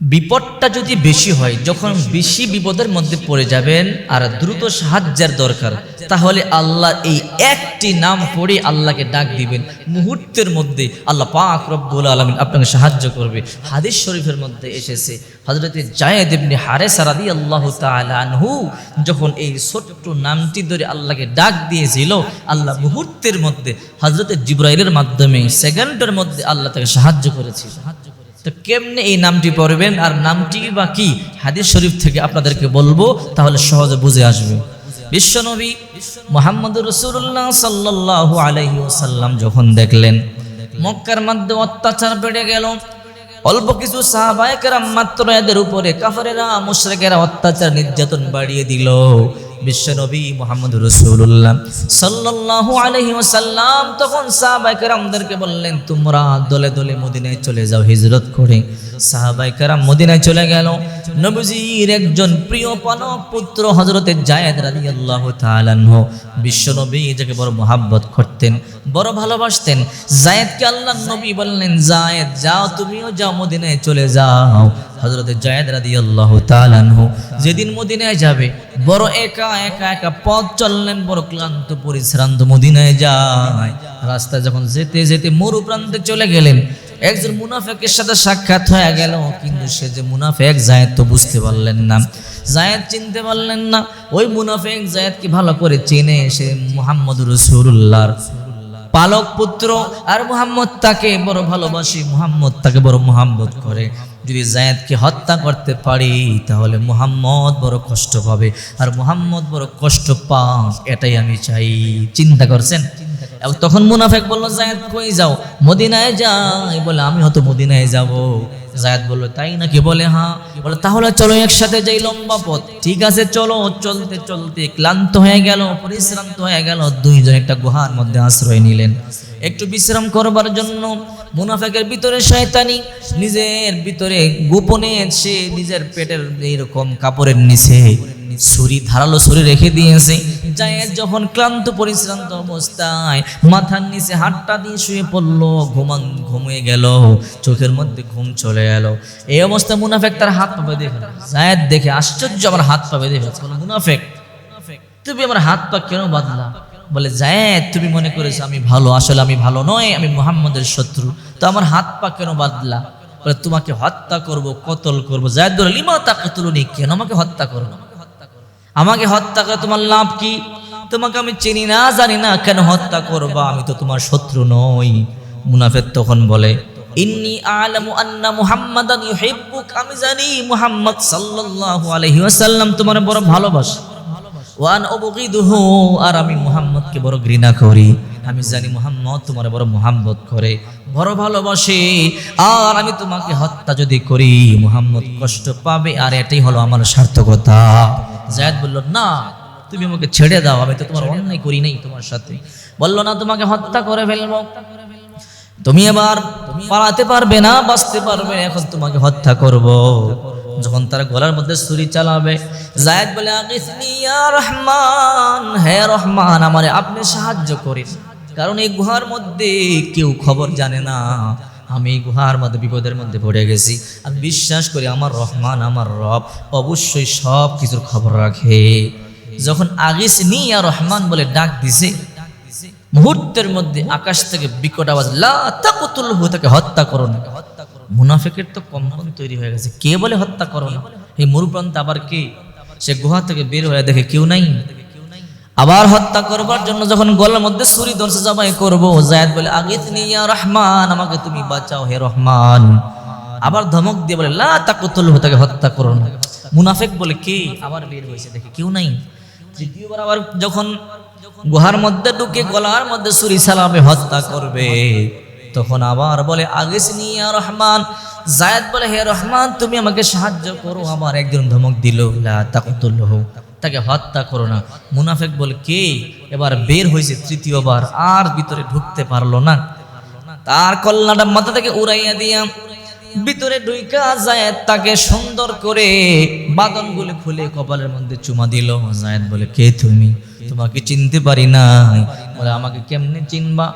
বিপদটা যদি বেশি হয়, যখন বেশি বিপদের মধ্যে পড়ে যাবেন আর দ্রুত সাহায্যের দরকার, তাহলে আল্লাহ এই একটি নাম পড়ে আল্লাহকে ডাক দিবেন। মুহূর্তের মধ্যে আল্লাহ পাক রব্বুল আলমিন আপনাকে সাহায্য করবে। হাদিস শরীফের মধ্যে এসেছে হজরতে জায়েদ ইবনে হারেসা রাদি আল্লাহ আনহু যখন এই ছোট্ট নামটি ধরে আল্লাহকে ডাক দিয়েছিল, আল্লাহ মুহূর্তের মধ্যে হজরতে জিব্রাইলের মাধ্যমে, সেকেন্ডের মধ্যে আল্লাহ তাকে সাহায্য করেছিল। তো কেমনে এই নামটি পড়বেন আর নামটি বা কি হাদিস শরীফ থেকে আপনাদেরকে বলব, তাহলে সহজে বুঝে আসবে। বিশ্বনবী মোহাম্মদ রসুল্লাহ সাল্লাহ আলহি ওসাল্লাম যখন দেখলেন, মক্কার মধ্যে অত্যাচার বেড়ে গেল, অল্প কিছু সাহাবায়কেরা মাত্র এদের উপরে কাফারেরা, মুশরেকেরা অত্যাচার নির্যাতন বাড়িয়ে দিল। বিশ্বনবী মোহাম্মদ রসুল্লাহ সাল্লাল্লাহু আলহি ওসাল্লাম তখন সাহাবাইকেরামদেরকে বললেন, তোমরা দলে দলে মদিনায় চলে যাও, হিজরত করে। সাহাবাইকার মদিনায় চলে গেল। নবীজির একজন প্রিয় পানক পুত্র হজরতে জায়েদ রাদিয়াল্লাহু তাআলা আনহু। বিশ্বনবী যাকে বড় মোহাব্বত করতেন, বড় ভালোবাসতেন। জায়েদকে আল্লাহ নবী বললেন, জায়েদ, যাও তুমিও যাও, মদিনায় চলে যাও। হজরত জায়েদ রাদি আল্লাহ তালানহু যেদিন মদিনায় যাবে, বড় একা একা একা পথ চললেন, বড় ক্লান্ত, পরিশ্রান্ত মদিনায় যায়। রাস্তায় যখন যেতে যেতে মরু প্রান্তে চলে গেলেন একজন মুনাফেকের সাথে সাক্ষাৎ হয়ে গেল, কিন্তু সে যে মুনাফেক, জায়েদ তো বুঝতে পারলেন না। জায়েদ চিনতে পারলেন না, ওই মুনাফেক জায়েদকে ভালো করে চেনে? সে মুহাম্মদ রসুল্লাহর পালক পুত্র, আর মুহাম্মদ তাকে বড় ভালোবাসি, মুহাম্মদ তাকে বড় মোহাম্মত করে। যদি জায়েদকে হত্যা করতে পারি, তাহলে মুহাম্মদ বড় কষ্ট পাবে, আর মুহাম্মদ বড় কষ্ট পাক, এটাই আমি চাই। চিন্তা করছেন? তখন মুনাফেক বলল, জায়েদ কই যাও? মদিনায় যাই। বলে, আমি হয়তো মদিনায় যাব। জায়েদ বলল, তাই নাকি? বলে হ্যাঁ। বলে, তাহলে চলো একসাথে যাই লম্বা পথ। ঠিক আছে, চলো। চলতে চলতে ক্লান্ত হয়ে গেল, পরিশ্রান্ত হয়ে গেল। দুইজন একটা গুহার মধ্যে আশ্রয় নিলেন। একটু বিশ্রাম করবার জন্য মুনাফেকের ভিতরে শয়তানি, নিজের ভিতরে গোপনে সে নিজের পেটের এইরকম কাপড়ের নিচে ছুরি ধারালো ছুরি রেখে দিয়েছে। জায়েদ যখন ক্লান্ত পরিশ্রান্ত অবস্থায় মাথার নিচে হাতটা দিয়ে শুয়ে পড়ল ঘুমান ঘুমিয়ে গেল। চোখের মধ্যে ঘুম চলে গেল এই অবস্থায় মুনাফেক তার হাত পা বেঁধে ফেলে। জায়েদ দেখে আশ্চর্য আমার হাত পা বেঁধে ফেলছে বলে, মুনাফেক। তুমি আমার হাত পা কেন বাঁধলা? বলে জায়েদ তুমি মনে করেছ আমি ভালো। আসলে আমি ভালো নয় আমি মুহাম্মদের শত্রু। তো আমার হাত পা কেন বাঁধলা? বলে তোমাকে হত্যা করব কতল করব। জায়েদ বলে লিমা তাকে তুলনি কেন আমাকে হত্যা করো আমাকে হত্যা করে তোমার লাভ কি? তোমাকে আমি চিনি না, জানি না, কেন হত্যা করবা? আমি তো তোমার শত্রু নই। মুনাফের তখন বলে, ইন্নি আলামু আন্না মুহাম্মাদান ইউহিব্বুক। আমি জানি মুহাম্মদ সাল্লাল্লাহু আলাইহি ওয়াসাল্লাম তোমার বড় ভালোবাসে। ওয়ান অবগিদুহু আর আমি মুহাম্মদকে বড় ঘৃণা করি। আমি জানি মুহাম্মদ তোমার বড় মুহাম্মদ করে, বড় ভালোবাসে। আর আমি তোমাকে হত্যা যদি করি, মুহাম্মদ কষ্ট পাবে। আর এটাই হলো আমার সার্থকতা। জায়দ বলল, না, তুমি আমাকে ছেড়ে দাও, আমি তো তোমার অন্যায় করি নাই তোমার সাথে। বলল, না, তোমাকে হত্যা করে ফেলব। তুমি এবার পালাতে পারবে না, বাঁচতে পারবে এখন তোমাকে হত্যা করব। যখন তারা গলার মধ্যে ছুরি চালাবে, জায়েদ বলে রহমান, হে রহমান, আমারে আপনি সাহায্য করেন। কারণ এই গুহার মধ্যে কেউ খবর জানে না। আমি গুহার মধ্যে বিপদের মধ্যে পড়ে গেছি। আমি বিশ্বাস করি আমার রহমান, আমার রব অবশ্যই সব কিছুর খবর রাখে। যখন আগিস নিয়া রহমান বলে ডাক দিছে, মুহূর্তের মধ্যে আকাশ থেকে বিকট আওয়াজ, লা তাকতুল হু তাকে হত্যা করো না মুনাফিকের তো কম্পন তৈরি হয়ে গেছে। কে বলে হত্যা করো না এই মরুপ্রান্ত আবার কে? সে গুহা থেকে বের হয়ে দেখে কেউ নাই। আবার হত্যা করবার জন্য যখন গলার মধ্যে ছুরি ধরছে জবাই করব। জায়েদ বলে, আগে ইয়া রহমান, আমাকে তুমি বাঁচাও হে রহমান। আবার ধমক দিয়ে বলে, লা তাকতুল তাকে হত্যা করো না। মুনাফিক বলে, কে? আবার বের হয়েছে, দেখে কেউ নাই। তৃতীয়বার আবার যখন গুহার মধ্যে ঢুকে গলার মধ্যে ছুরি সালামে হত্যা করবে, তখন আবার বলে, আগে নিয়া রহমান। জায়দ বলে, হে রহমান, তুমি আমাকে সাহায্য করো। আমার একজন ধমক দিল, লা তাকতুল্লাহ তাকে হত্যা করো না। মুনাফেক বলে, কে? এবার বের হয়েছে তৃতীয়বার, আর ভিতরে ঢুকতে পারল না। তার কল্লাটা মাথা থেকে উড়াইয়া দিয়া ভিতরে ঢুইকা যায়, তাকে সুন্দর করে বাদনগুলো খুলে কপালের মধ্যে চুমা দিল। জায়েদ বলে, কে তুমি? তোমাকে চিনতে পারি নাই। বলে, আমাকে কেমনে চিনবা?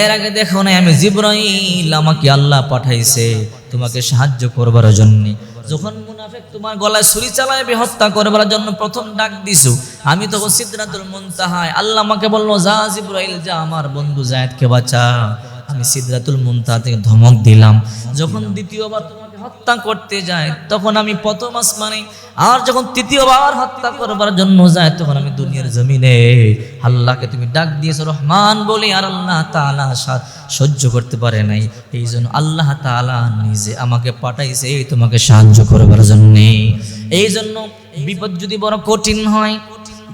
এর আগে দেখো না আমি জিব্রাইল, আমাকে আল্লাহ পাঠাইছে। তোমাকে সাহায্য করবার জন্য। যখন মুনাফেক তোমার গলায় ছুরি চালাইবে হত্যা করবার জন্য প্রথম ডাক দিছো, আমি তখন সিদ্ধাতুল মুনতাহায়, আল্লাহ আমাকে বলল, যা জিব্রাইল, যা আমার বন্ধু জায়দকে বাঁচা। আমি সিদ্ধাতুল মুনতাহা থেকে ধমক দিলাম। যখন দ্বিতীয়বার তোমাকে হত্যা করতে যায়, তখন আমি প্রথম আসমানে, আর যখন তৃতীয়বার হত্যা করবার জন্য যায়, তখন আমি দুনিয়ার জমিনে আল্লাহকে তুমি ডাক দিয়েছ, রহমান বলে, আর আল্লাহ তাআলা সা- সহ্য করতে পারে নাই। এই জন্য আল্লাহ তাআলা নিজে আমাকে পাঠাইছে তোমাকে সাহায্য করবার জন্যে। এই জন্য বিপদ যদি বড় কঠিন হয়,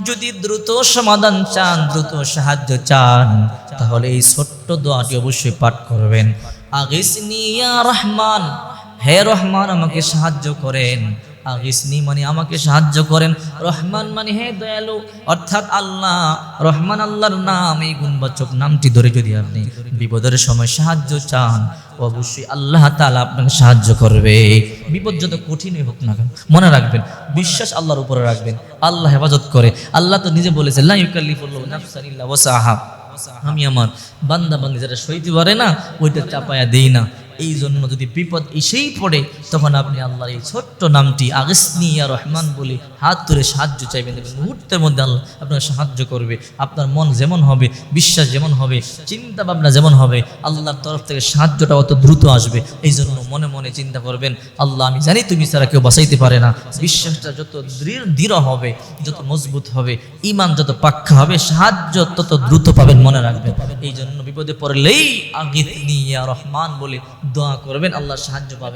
যদি দ্রুত সমাধান চান, দ্রুত সাহায্য চান, তাহলে এই ছোট্ট দোয়াটি অবশ্যই পাঠ করবেন। ইয়া রহমান হে রহমান, আমাকে সাহায্য করেন। আগিসনি মানে আমাকে সাহায্য করেন। রহমান মানে হে দয়ালু, অর্থাৎ আল্লাহ, রহমান আল্লাহর নাম, এই গুণবাচক নামটি ধরে যদি আপনি বিপদের সময় সাহায্য চান, অবশ্যই আল্লাহ তাআলা আপনাকে সাহায্য করবে। বিপদ যত কঠিনই হোক না কেন, মনে রাখবেন, বিশ্বাস আল্লাহর উপরে রাখবেন, আল্লাহ হেফাজত করে। আল্লাহ তো নিজে বলেছে আমি আমার বান্দা বান্দি যেটা সইতে পারে না, ওইটা চাপায়া দিই না। এই জন্য যদি বিপদ এসেই পড়ে, তখন আপনি আল্লাহর এই ছোট্ট নামটি আগসনি রহমান বলে হাত ধরে সাহায্য চাইবেন মুহূর্তের মধ্যে আল্লাহ আপনাকে সাহায্য করবে। আপনার মন যেমন হবে, বিশ্বাস যেমন হবে চিন্তা ভাবনা যেমন হবে, আল্লাহর তরফ থেকে সাহায্যটা অত দ্রুত আসবে। এই জন্য মনে মনে চিন্তা করবেন, আল্লাহ আমি জানি তুমি ছাড়া কেউ বাঁচাইতে পারে না। বিশ্বাসটা যত দৃঢ় দৃঢ় হবে, যত মজবুত হবে ইমান যত পাক্কা হবে, সাহায্য তত দ্রুত পাবেন মনে রাখবেন। এই জন্য বিপদে পড়লেই আগে নিয়ে রহমান বলে দোয়া করবেন আল্লাহ সাহায্য পাবেন।